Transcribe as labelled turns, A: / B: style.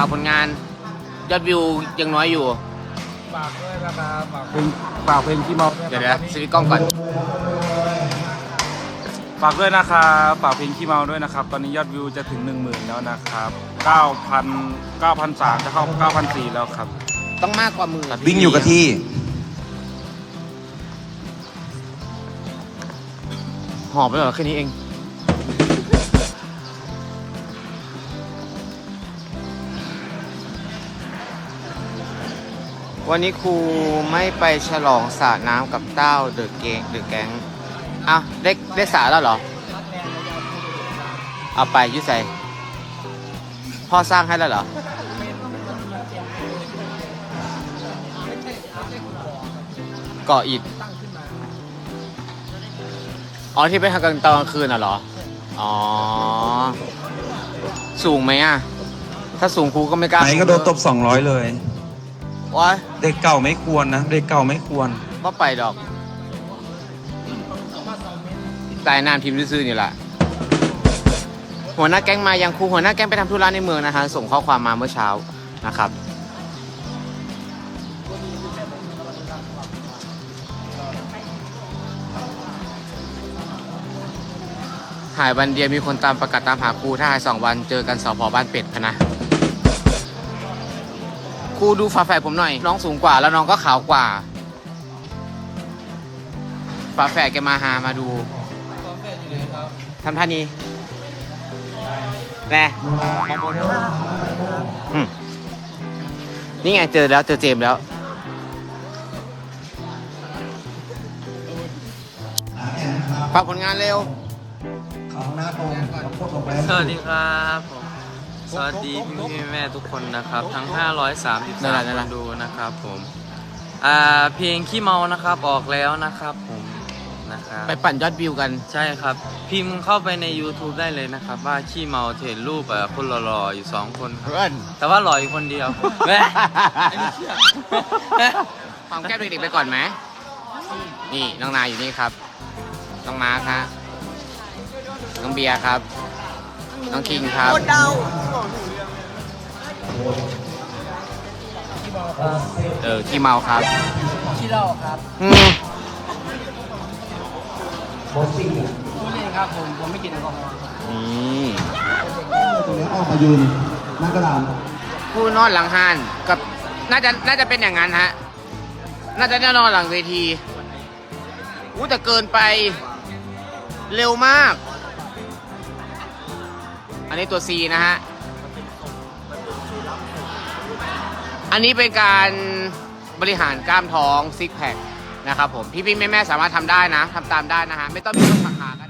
A: ฝากผลงาน ยอดวิวยังน้อยอยู่
B: ฝากด้วยนะครับฝากเพลงฝากเพลงขี้เมา
A: เดี๋ยวเดี๋ยวสวิตช์กล้องก่อน
B: ฝากด้วยนะครับฝากเพลงขี้เมาด้วยนะครับ ตอนนี้ยอดวิวจะถึง 1 0,000 แล้วนะครับ9,000 9,300จะเข้า9,400แล้วครับ
A: ต้องมากกว่าหมือ
C: วิ่งอยู่กับที่
A: หอบไปเหรอแค่นี้เอง วันนี้ครูไม่ไปฉลองสาดน้ำกับเต้าเดอะเกงเดอะแก๊งอ้าวได้ได้สาแล้วเหรอ เอาไปยุ่ใส่พ่อสร้างให้แล้วเหรอ ก่ออิฐอ๋อที่ไปทำกลางตอนกลางคืนน่ะเหรอ อ๋อ สูงไหมอะ ถ้าสูงครูก็ไม่กล้า
C: ไหนก็โดนตบ200เลย
A: ว้าย
C: เด็กเก่าไม่ควรนะ เด็กเก่าไม่ควร
A: ว่าไปดอกตายนานพิมพ์ซื่อๆนี่แหละหัวหน้าแก๊งมายังครูหัวหน้าแก๊งไปทำธุระในเมืองนะคะ ส่งข้อความมาเมื่อเช้านะครับ หายวันเดียวมีคนตามประกาศตามหาครูถ้าหายสองวันเจอกันสพบ้านเป็ดพะนะ ครูดูฝาแฝดผมหน่อย น้องสูงกว่าแล้วน้องก็ขาวกว่าฝาแฝดแกมาหามาดูทำท่านี้แน่นี่ไงเจอแล้วเจอเจมแล้วฝากผลงานเร็ว
D: สวัสดีครับผ สวัสดีพี่พี่แม่ๆทุกคนนะครับ ทั้ง 533
A: นั่นแหละนั่น
D: ค
A: แหละ
D: นดูนะครับผมอ่าเพลงขี้เมานะครับออกแล้วนะครับผมนะครับ
A: ไปปั่นยอดวิวกัน
D: ใช่ครับ พิมพ์เข้าไปใน YouTube ได้เลยนะครับ ว่าขี้เมาเห็นรูปเอ่อคนหล่อๆอยู่2คนครับ
A: เพื่อน
D: แต่ว่าหล่ออยู่คนเดียว
A: หอมแก้มเด็กๆไปก่อนไหมนี่น้องนายอยู่นี่ครับ น้องมาร์คฮะน้องเบียร์ครับ น้องคิงครับ เออขี้เมาครับ
B: ขี้เหล้าครับ
A: อืม
B: พูดเล่นครับผมผมไม่กินแอลกอฮอล์ครับ
A: นี่
E: ตรงนี้ออกมายืนหน้ากระดาน
A: ผู้นอนหลังหานกับน่าจะน่าจะเป็นอย่างนั้นฮะ น่าจะแน่นอนหลังเวทีอู้แต่เกินไปเร็วมาก อันนี้ตัว C นะฮะ อันนี้เป็นการบริหารกล้ามท้องซิกแพคนะครับผมพี่พี่แม่แม่สามารถทำได้นะทำตามได้นะฮะไม่ต้องมีต้องสักขากัน